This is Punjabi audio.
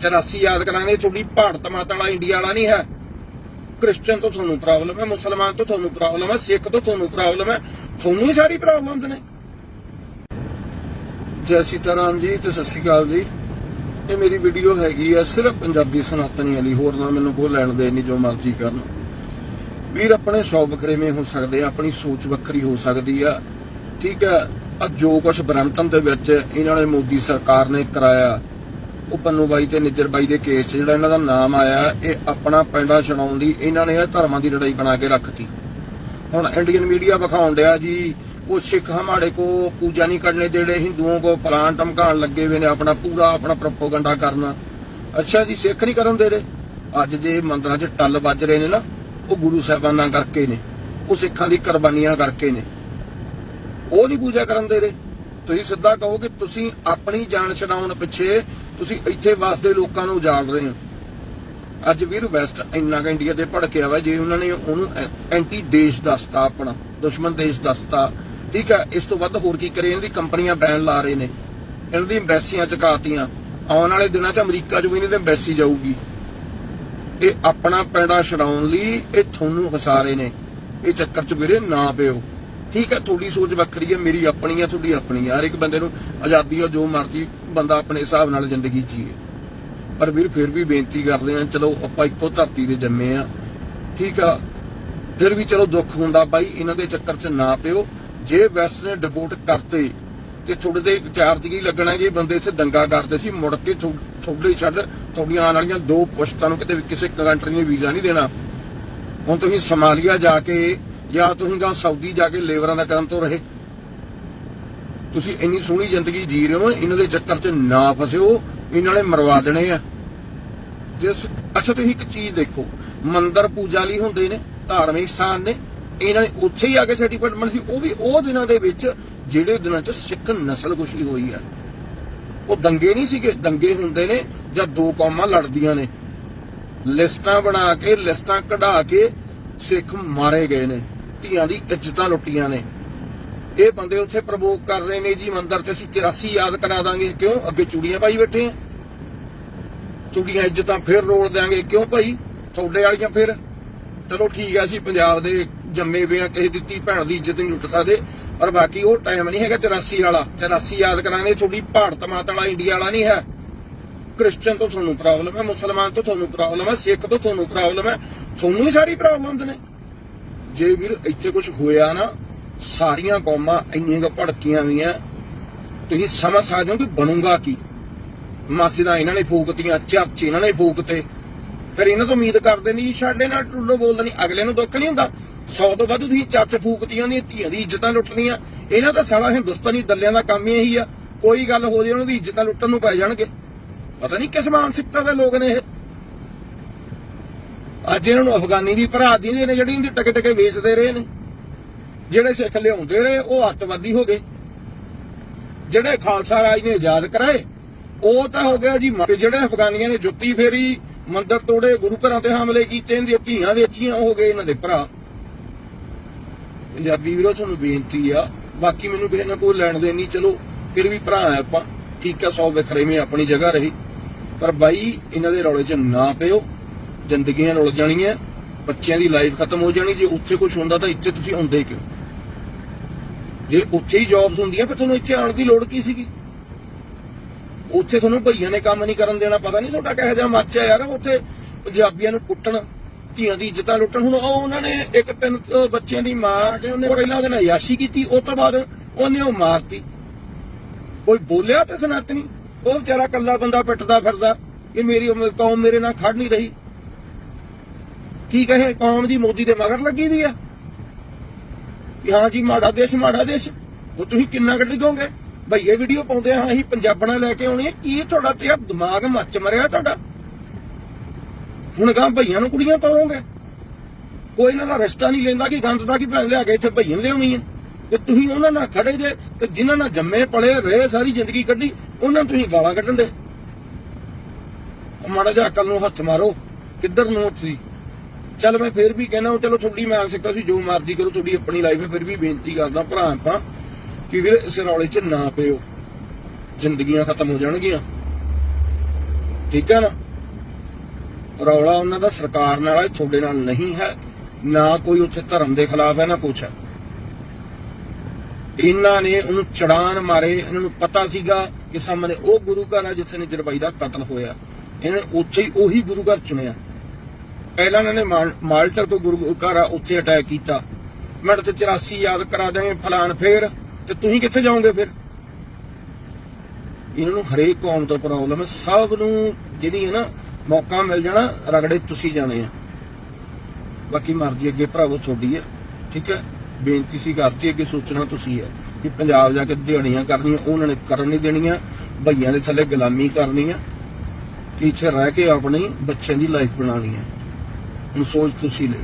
84 ਯਾਦ ਕਰਾਂਗੇ, ਤੁਹਾਡੀ ਭਾਰਤ ਮਾਤਾ ਵਾਲਾ, ਇੰਡੀਆ ਵਾਲਾ ਨਹੀਂ ਹੈ। ਕ੍ਰਿਸਚੀਅਨ ਤੋਂ ਤੁਹਾਨੂੰ ਪ੍ਰੋਬਲਮ ਹੈ, ਮੁਸਲਮਾਨ ਤੋਂ ਤੁਹਾਨੂੰ ਪ੍ਰੋਬਲਮ ਹੈ, ਸਿੱਖ ਤੋਂ ਤੁਹਾਨੂੰ ਪ੍ਰੋਬਲਮ ਹੈ, ਤੁਹਾਨੂੰ ਹੀ ਸਾਰੀ ਪ੍ਰੋਬਲਮਸ ਨੇ। ਜੈ ਸੀਤਾਰਾਮ ਜੀ ਤੇ ਸਤਿ ਸ਼੍ਰੀ ਅਕਾਲ ਜੀ। ਇਹ ਮੇਰੀ ਵੀਡੀਓ ਹੈਗੀ ਆ ਸਿਰਫ ਪੰਜਾਬੀ ਸਨਾਤਨੀ ਵਾਲੀ, ਹੋਰ ਨਾ ਮੈਨੂੰ ਕੋਈ ਲੈਣ ਦੇ ਨਹੀਂ ਜੋ ਮਰਜ਼ੀ ਕਰਨ। ਵੀਰ, ਆਪਣੇ ਸੌ ਵੱਖਰੇਵੇਂ ਹੋ ਸਕਦੇ ਆ, ਆਪਣੀ ਸੋਚ ਵੱਖਰੀ ਹੋ ਸਕਦੀ ਆ। ਠੀਕ ਹੈ ਆ ਜੋ ਕੁਝ ਬਰੰਟਨ ਦੇ ਵਿੱਚ ਇਹਨਾਂ ਨੇ ਮੋਦੀ ਸਰਕਾਰ ਨੇ ਕਰਾਇਆ ਉਹ ਪੰਨੂ ਬਾਈ ਤੇ ਨਿੱਜਰ ਬਾਈ ਦੇ ਕੇਸ 'ਚ ਜਿਹੜਾ ਇਹਨਾਂ ਦਾ ਨਾਮ ਆਇਆ, ਇਹ ਆਪਣਾ ਪੈਂਡਾ ਛਡਾਉਣ ਦੀ, ਇਹਨਾਂ ਨੇ ਇਹ ਧਰਮਾਂ ਦੀ ਲੜਾਈ ਬਣਾ ਕੇ ਰੱਖਤੀ। ਹੁਣ ਇੰਡੀਅਨ ਮੀਡੀਆ ਵਿਖਾਉਣ ਡਿਆ ਜੀ, ਉਹ ਸਿੱਖ ਹਮਾਰੇ ਕੋ ਪੂਜਾ ਨਹੀਂ ਕਰਨੇ ਦੇੜੇ ਹਿੰਦੂਆਂ ਕੋ ਫਲਾਣ ਧਮਕਾਉਣ ਲੱਗੇ ਹੋਏ ਨੇ ਆਪਣਾ ਪੂਰਾ, ਆਪਣਾ ਪ੍ਰੋਪਗੈਂਡਾ ਕਰਨਾ। ਅੱਛਾ ਜੀ, ਸਿੱਖ ਨਹੀਂ ਕਰਨ ਦੇ ਰਹੇ? ਅੱਜ ਜੇ ਮੰਦਰਾਂ 'ਚ ਟੱਲ ਵੱਜ ਰਹੇ ਨੇ ਨਾ, ਉਹ ਗੁਰੂ ਸਾਹਿਬਾਨਾਂ ਕਰਕੇ ਨੇ, ਉਹ ਸਿੱਖਾਂ ਦੀ ਕੁਰਬਾਨੀਆਂ ਕਰਕੇ ਨੇ। ਉਹ ਨਹੀਂ ਪੂਜਾ ਕਰਨ ਦੇ ਰਹੇ। ਤੁਸੀਂ ਸਿੱਧਾ ਕਹੋ ਕਿ ਤੁਸੀਂ ਆਪਣੀ ਜਾਨ ਛਡਾਉਣ ਪਿੱਛੇ ਤੁਸੀਂ ਇੱਥੇ ਵਸਦੇ ਲੋਕਾਂ ਨੂੰ ਉਜਾੜ ਰਹੇ ਹੋ। ਅੱਜ ਵੀਰ ਵੈਸਟ ਇੰਨਾ ਇੰਡੀਆ ਤੇ ਭੜਕਿਆ ਵਾ, ਜੇ ਉਹਨਾਂ ਨੇ ਉਹਨੂੰ ਐਂਟੀ ਦੇਸ਼ ਦੱਸਤਾ ਆਪਣਾ, ਦੁਸ਼ਮਣ ਦੇਸ਼ ਦੱਸਤਾ ਠੀਕ ਹੈ ਇਸ ਤੋਂ ਵੱਧ ਹੋਰ ਕੀ ਕਰੇ? ਇਹਨਾਂ ਦੀ ਕੰਪਨੀਆਂ ਬੈਨ ਲਾ ਰਹੇ ਨੇ। ਇਹਨਾਂ ਦੀ ਐਮਬੈਸੀਆਂ ਚਕਾਤੀਆਂ। ਆਉਣ ਵਾਲੇ ਦਿਨਾਂ 'ਚ ਅਮਰੀਕਾ 'ਚ ਵੀ ਇਹਨਾਂ ਦੀ ਐਮਬੈਸੀ ਜਾਊਗੀ। ਇਹ ਆਪਣਾ ਪੈਂਡਾ ਛਡਾਉਣ ਲਈ ਇਹ ਤੁਹਾਨੂੰ ਫਸਾ ਰਹੇ ਨੇ। ਇਹ ਚੱਕਰ 'ਚ ਵੀਰੇ ਨਾ ਪਿਓ। ਠੀਕ ਹੈ ਤੁਹਾਡੀ ਸੋਚ ਵੱਖਰੀ ਹੈ ਮੇਰੀ ਆਪਣੀ ਹੈ ਤੁਹਾਡੀ ਆਪਣੀ ਹੈ ਹਰ ਇੱਕ ਬੰਦੇ ਨੂੰ ਆਜ਼ਾਦੀ ਹੈ ਜੋ ਮਰਜ਼ੀ ਬੰਦਾ ਆਪਣੇ ਹਿਸਾਬ ਨਾਲ ਜ਼ਿੰਦਗੀ ਜੀਏ। ਪਰ ਵੀਰ, ਫਿਰ ਵੀ ਬੇਨਤੀ ਕਰਦੇ ਆ, ਚਲੋ ਆਪਾਂ ਇੱਕੋ ਧਰਤੀ ਦੇ ਜੰਮੇ ਆ। ਠੀਕ ਆ, ਫਿਰ ਵੀ ਚਲੋ ਦੁੱਖ ਹੁੰਦਾ ਬਾਈ, ਇਹਨਾਂ ਦੇ ਚੱਕਰ 'ਚ ਨਾ ਪਿਓ। ਜੇ ਵੈਸਟ ਨੇ ਡਿਪੋਰਟ ਕਰਤੇ, ਤੇ ਥੋੜੇ ਤੇ ਚਾਰਜ ਕੀ ਲੱਗਣਾ ਜੇ? ਬੰਦੇ ਇੱਥੇ ਦੰਗਾ ਕਰਦੇ ਸੀ, ਮੁੜ ਕੇ ਥੋੜੇ ਛੱਡ, ਤੁਹਾਡੀਆਂ ਆਉਣ ਵਾਲੀਆਂ ਦੋ ਪੁਸ਼ਤਾਂ ਨੂੰ ਕਿਤੇ ਕਿਸੇ ਕੰਟਰੀ ਨੇ ਵੀਜ਼ਾ ਨਹੀਂ ਦੇਣਾ। ਹੁਣ ਤੁਸੀਂ ਸਮਾਲੀਆ ਜਾ ਕੇ ਜਾਂ ਤੁਸੀਂ ਗਾ ਸਾਊਦੀ ਜਾ ਕੇ ਲੇਬਰਾਂ ਦਾ ਕੰਮ ਤੋਂ ਰਹੇ? ਤੁਸੀਂ ਇੰਨੀ ਸੋਹਣੀ ਜ਼ਿੰਦਗੀ ਜੀ ਰਹੇ ਹੋ, ਇਹਨਾਂ ਦੇ ਚੱਕਰ 'ਚ ਨਾ ਫਸਿਓ, ਇਹਨਾਂ ਨੇ ਮਰਵਾ ਦੇਣੇ ਆ। ਜਿਸ ਅੱਛਾ, ਤੁਸੀਂ ਇੱਕ ਚੀਜ਼ ਦੇਖੋ, ਮੰਦਰ ਪੂਜਾ ਲਈ ਹੁੰਦੇ ਨੇ, ਧਾਰਮਿਕ ਸਥਾਨ ਨੇ, ਇਹਨਾਂ ਨੇ ਉੱਥੇ ਹੀ ਆ ਕੇ ਸਰਟੀਫਿਕੇਟ ਮਿਲ ਸੀ, ਉਹ ਵੀ ਉਹ ਦਿਨਾਂ ਦੇ ਵਿੱਚ, ਜਿਹੜੇ ਦਿਨਾਂ 'ਚ ਸਿੱਖ ਨਸਲ ਕੁਸ਼ੀ ਹੋਈ ਆ। ਉਹ ਦੰਗੇ ਨਹੀਂ ਸੀਗੇ, ਦੰਗੇ ਹੁੰਦੇ ਨੇ, ਜਾਂ ਦੋ ਕੌਮਾਂ ਲੜਦੀਆਂ ਨੇ। ਲਿਸਟਾਂ ਬਣਾ ਕੇ, ਲਿਸਟਾਂ ਕਢਾ ਕੇ ਸਿੱਖ ਮਾਰੇ ਗਏ ਨੇ। ਧੀਆਂ ਦੀ ਇੱਜ਼ਤਾਂ ਲੁੱਟੀਆਂ ਨੇ। ਇਹ ਬੰਦੇ ਉੱਥੇ ਪ੍ਰਵੋਕ ਕਰ ਰਹੇ ਨੇ ਜੀ, ਮੰਦਰ 'ਚ ਅਸੀਂ 84 ਯਾਦ ਕਰਾ ਦਾਂਗੇ। ਕਿਉਂ? ਅੱਗੇ ਚੂੜੀਆਂ ਪਾਈ ਬੈਠੇ ਆ। ਚੂੜੀਆਂ ਇੱਜ਼ਤਾਂ ਫਿਰ ਰੋਲ ਦਿਆਂਗੇ। ਕਿਉਂ ਭਾਈ? ਤੁਹਾਡੇ ਵਾਲੀਆਂ ਫਿਰ। ਚਲੋ ਠੀਕ ਆ ਅਸੀਂ ਪੰਜਾਬ ਦੇ ਜੰਮੇ ਵੇ ਆ, ਕਿਸੇ ਦਿੱਤੀ ਭੈਣ ਦੀ ਇੱਜ਼ਤ ਨਹੀਂ ਲੁੱਟ ਸਕਦੇ। ਪਰ ਬਾਕੀ ਉਹ ਟਾਈਮ ਨਹੀਂ ਹੈਗਾ 84 ਵਾਲਾ। 84 ਯਾਦ ਕਰਾਂਗੇ ਤੁਹਾਡੀ ਭਾਰਤ ਮਾਤਾ ਵਾਲਾ, ਇੰਡੀਆ ਵਾਲਾ ਨਹੀਂ ਹੈ। ਕ੍ਰਿਸਚੀਅਨ ਤੋਂ ਤੁਹਾਨੂੰ ਪ੍ਰੋਬਲਮ ਹੈ, ਮੁਸਲਮਾਨ ਤੋਂ ਤੁਹਾਨੂੰ ਪ੍ਰੋਬਲਮ ਹੈ, ਸਿੱਖ ਤੋਂ ਤੁਹਾਨੂੰ ਪ੍ਰੋਬਲਮ ਹੈ। ਤੁਹਾਨੂੰ ਹੀ ਸਾਰੀ ਪ੍ਰੋਬਲਮਸ ਨੇ। ਜੇ ਵੀਰ ਇੱਥੇ ਕੁਝ ਹੋਇਆ ਨਾ, ਸਾਰੀਆਂ ਕੌਮਾਂ ਇੰਨੀਆਂ ਕੁ ਭੜਕੀਆਂ ਵੀਆਂ ਤੁਸੀਂ ਸਮਝ ਸਕਦੇ ਹੋ ਕਿ ਬਣੂਗਾ ਕੀ? ਮਸਜਿਦਾਂ ਇਹਨਾਂ ਨੇ ਫੂਕਤੀਆਂ ਚਰਚ ਇਹਨਾਂ ਨੇ ਫੂਕਤੇ ਫਿਰ ਇਹਨਾਂ ਤੋਂ ਉਮੀਦ ਕਰਦੇ ਨਹੀਂ, ਸਾਡੇ ਨਾਲ ਟੁੱਲੋ ਬੋਲਦਾ ਨਹੀਂ, ਅਗਲੇ ਨੂੰ ਦੁੱਖ ਨਹੀਂ ਹੁੰਦਾ। 100 ਤੋਂ ਵੱਧ ਤੁਸੀਂ ਚਰਚ ਫੂਕਤੀਆਂ ਦੀਆਂ ਧੀਆਂ ਦੀ ਇੱਜ਼ਤਾਂ ਲੁੱਟਣੀਆਂ। ਇਹਨਾਂ ਦਾ ਸਾਲਾ ਹਿੰਦੁਸਤਾਨੀ ਦੱਲਿਆਂ ਦਾ ਕੰਮ ਹੀ ਇਹੀ ਆ। ਕੋਈ ਗੱਲ ਹੋ ਜੇ ਉਹਨਾਂ ਦੀ ਇੱਜ਼ਤਾਂ ਲੁੱਟਣ ਨੂੰ ਪੈ ਜਾਣਗੇ। ਪਤਾ ਨਹੀਂ ਕਿਸ ਮਾਨਸਿਕਤਾ ਦੇ ਲੋਕ ਨੇ ਇਹ। ਅੱਜ ਇਹਨਾਂ ਨੂੰ ਅਫਗਾਨੀ ਦੀ ਭਰਾ ਦੀ ਨੇ ਜਿਹੜੀ ਇਹਦੀ ਟਕੇ ਟਕੇ ਵੇਚਦੇ ਰਹੇ ਨੇ। ਜਿਹੜੇ ਸਿੱਖ ਲਿਆਉਂਦੇ ਰਹੇ, ਉਹ ਅੱਤਵਾਦੀ ਹੋ ਗਏ। ਜਿਹੜੇ ਖਾਲਸਾ ਰਾਜ ਨੇ ਆਜ਼ਾਦ ਕਰਾਏ, ਉਹ ਤਾਂ ਹੋ ਗਿਆ ਜੀ ਤੇ ਜਿਹੜੇ ਅਫਗਾਨੀਆਂ ਨੇ ਜੁੱਤੀ ਫੇਰੀ, ਮੰਦਰ ਤੋੜੇ, ਗੁਰੂ ਘਰਾਂ ਤੇ ਹਮਲੇ ਕੀਤੇ, ਇਹਦੀਆਂ ਧੀਆਂ ਵੇਚੀਆਂ ਹੋ ਗਏ ਇਹਨਾਂ ਦੇ ਭਰਾ। ਪੰਜਾਬੀ ਵੀਰੋ, ਤੁਹਾਨੂੰ ਬੇਨਤੀ ਆ, ਬਾਕੀ ਮੈਨੂੰ ਕਿਸੇ ਨਾਲ ਕੋਈ ਲੈਣ ਦੇਣ ਨਹੀਂ, ਚਲੋ, ਫਿਰ ਵੀ ਭਰਾ ਆ ਆਪਾਂ। ਠੀਕ ਆ, ਸੌ ਵੱਖਰੇਵੇਂ ਆਪਣੀ ਜਗ੍ਹਾ ਰਹੀ। ਪਰ ਬਾਈ, ਇਹਨਾਂ ਦੇ ਰੌਲੇ 'ਚ ਨਾ ਪਿਓ। ਜ਼ਿੰਦਗੀਆਂ ਰੁਲ ਜਾਣੀਆਂ, ਬੱਚਿਆਂ ਦੀ ਲਾਈਫ ਖਤਮ ਹੋ ਜਾਣੀ, ਜੇ ਉੱਥੇ ਕੁਝ ਹੁੰਦਾ ਤਾਂ ਇੱਥੇ ਤੁਸੀਂ ਆਉਂਦੇ ਕਿਉਂ? ਜੇ ਉੱਥੇ ਹੀ ਜੌਬਸ ਹੁੰਦੀਆਂ, ਫਿਰ ਤੁਹਾਨੂੰ ਇੱਥੇ ਆਉਣ ਦੀ ਲੋੜ ਕੀ ਸੀਗੀ? ਉੱਥੇ ਤੁਹਾਨੂੰ ਭਈਆਂ ਨੇ ਕੰਮ ਨਹੀਂ ਕਰਨ ਦੇਣਾ, ਪਤਾ ਨਹੀਂ ਤੁਹਾਡਾ ਕਿਹੋ ਜਿਹਾ ਮੱਚ ਯਾਰ, ਉੱਥੇ ਪੰਜਾਬੀਆਂ ਨੂੰ ਕੁੱਟਣ, ਧੀਆਂ ਦੀ ਇੱਜ਼ਤਾਂ ਲੁੱਟਣ। ਹੁਣ ਉਹ ਉਹਨਾਂ ਨੇ ਇੱਕ ਤਿੰਨ ਬੱਚਿਆਂ ਦੀ ਮਾਂ ਕਿ ਉਹਨੇ ਪਹਿਲਾਂ ਉਹਦੇ ਨਾਲ ਯਾਸ਼ੀ ਕੀਤੀ ਉਸ ਤੋਂ ਬਾਅਦ ਉਹਨੇ ਉਹ ਮਾਰਤੀ। ਕੋਈ ਬੋਲਿਆ ਤੇ ਸਨਾਤਨੀ, ਉਹ ਵਿਚਾਰਾ ਕੱਲਾ ਬੰਦਾ ਪਿੱਟਦਾ ਫਿਰਦਾ, ਕਿ ਮੇਰੀ ਉਮ- ਕੌਮ ਮੇਰੇ ਨਾਲ ਖੜ ਨਹੀਂ ਰਹੀ। ਕੀ ਕਹੇ? ਕੌਮ ਦੀ ਮੋਦੀ ਦੇ ਮਗਰ ਲੱਗੀ ਵੀ ਆ। ਕਿ ਹਾਂ ਜੀ, ਮਾੜਾ ਦੇਸ਼ ਮਾੜਾ ਦੇਸ਼। ਉਹ ਤੁਸੀਂ ਕਿੰਨਾ ਕੱਢ ਦੋਗੇ? ਭਈਏ ਵੀਡੀਓ ਪਾਉਂਦੇ ਹਾਂ, ਅਸੀਂ ਪੰਜਾਬਣਾ ਲੈ ਕੇ ਆਉਣੀ ਕੀ ਤੁਹਾਡਾ ਤੇ ਦਿਮਾਗ ਮੱਚ ਮਰਿਆ ਤੁਹਾਡਾ? ਹੁਣ ਗਾਂ ਭਈਆਂ ਨੂੰ ਕੁੜੀਆਂ ਪਾਉਂਗੇ। ਕੋਈ ਇਹਨਾਂ ਦਾ ਰਸਤਾ ਨਹੀਂ ਲੈਂਦਾ ਕਿ ਗੰਦ ਦਾ ਕੀ ਭੈਣ ਲਿਆ ਕੇ ਇੱਥੇ ਭਈਆਂ ਲਿਆਉਣੀ ਹੈ ਤੇ ਤੁਸੀਂ ਉਹਨਾਂ ਨਾਲ ਖੜੇ ਜੇ ਤੇ ਜਿਨ੍ਹਾਂ ਨਾਲ ਜੰਮੇ, ਪਲੇ ਰਹੇ, ਸਾਰੀ ਜ਼ਿੰਦਗੀ ਕੱਢੀ, ਉਹਨਾਂ ਨੂੰ ਤੁਸੀਂ ਗਾਲਾਂ ਕੱਢਣ ਦੇ। ਮਾੜਾ ਜਿਹਾ ਅਕਲ ਨੂੰ ਹੱਥ ਮਾਰੋ। ਕਿੱਧਰ ਨੂੰ ਤੁਸੀਂ ਚੱਲ ਮੈਂ ਫੇਰ ਵੀ ਕਹਿਣਾ ਚਲੋ ਤੁਹਾਡੀ ਮਾਨਸਿਕਤਾ ਸੀ, ਜੋ ਮਰਜ਼ੀ ਕਰੋ, ਤੁਹਾਡੀ ਆਪਣੀ ਲਾਈਫ ਹੈ, ਫਿਰ ਵੀ ਬੇਨਤੀ ਕਰਦਾ ਭਰਾ ਆਪਾਂ ਕਿ ਵੀਰ ਇਸ ਰੌਲੇ 'ਚ ਨਾ ਪਿਓ ਜ਼ਿੰਦਗੀਆਂ ਖਤਮ ਹੋ ਜਾਣਗੀਆਂ। ਠੀਕ ਹੈ ਨਾ? ਰੌਲਾ ਉਹਨਾਂ ਦਾ ਸਰਕਾਰ ਨਾਲ ਹੈ, ਤੁਹਾਡੇ ਨਾਲ ਨਹੀਂ ਹੈ। ਨਾ ਕੋਈ ਉੱਥੇ ਧਰਮ ਦੇ ਖਿਲਾਫ ਹੈ, ਨਾ ਕੁਛ ਹੈ। ਇਹਨਾਂ ਨੇ ਉਹਨੂੰ ਚੜਾਨ ਮਾਰੇ, ਇਹਨਾਂ ਨੂੰ ਪਤਾ ਸੀਗਾ ਕਿ ਸਾਹਮਣੇ ਉਹ ਗੁਰੂ ਘਰ ਹੈ ਜਿੱਥੇ ਨਿਜਰਬਾਈ ਦਾ ਕਤਲ ਹੋਇਆ। ਇਹਨਾਂ ਨੇ ਉੱਥੇ ਹੀ ਉਹੀ ਗੁਰੂ ਘਰ ਚੁਣਿਆ। ਪਹਿਲਾਂ ਇਹਨਾਂ ਨੇ ਮਾਲ- ਮਾਲਟਰ ਤੋਂ ਗੁਰੂ ਘਰ ਆ ਉੱਥੇ ਅਟੈਕ ਕੀਤਾ। ਮਿੰਟ ਤੇ 84 ਯਾਦ ਕਰਾ ਦੇਂਗੇ ਫਲਾਣ ਫੇਰ। ਤੇ ਤੁਸੀਂ ਕਿੱਥੇ ਜਾਓਗੇ ਫਿਰ? ਇਹਨਾਂ ਨੂੰ ਹਰੇਕ ਕੌਮ ਤੋਂ ਪ੍ਰੋਬਲਮ ਹੈ। ਸਭ ਨੂੰ ਜਿਹੜੀ ਹੈ ਨਾ, ਮੌਕਾ ਮਿਲ ਜਾਣਾ, ਰਗੜੇ ਤੁਸੀਂ ਜਾਣੇ ਆ। ਬਾਕੀ ਮਰਜ਼ੀ ਅੱਗੇ ਭਰਾਵੋ ਤੁਹਾਡੀ ਹੈ। ਠੀਕ ਹੈ? ਬੇਨਤੀ ਸੀ ਕਰਤੀ ਅੱਗੇ ਸੋਚਣਾ ਤੁਸੀਂ ਹੈ ਕਿ ਪੰਜਾਬ ਜਾ ਕੇ ਦਿਹਾੜੀਆਂ ਕਰਨੀਆਂ, ਉਹਨਾਂ ਨੇ ਕਰਨ ਨਹੀਂ ਦੇਣੀਆਂ, ਭਈਆਂ ਦੇ ਥੱਲੇ ਗੁਲਾਮੀ ਕਰਨੀ ਆ ਕਿ ਇੱਥੇ ਰਹਿ ਕੇ ਆਪਣੀ ਬੱਚਿਆਂ ਦੀ ਲਾਈਫ ਬਣਾਉਣੀ ਹੈ। ਹੁਣ ਸੋਚ ਤੁਸੀਂ ਲੈ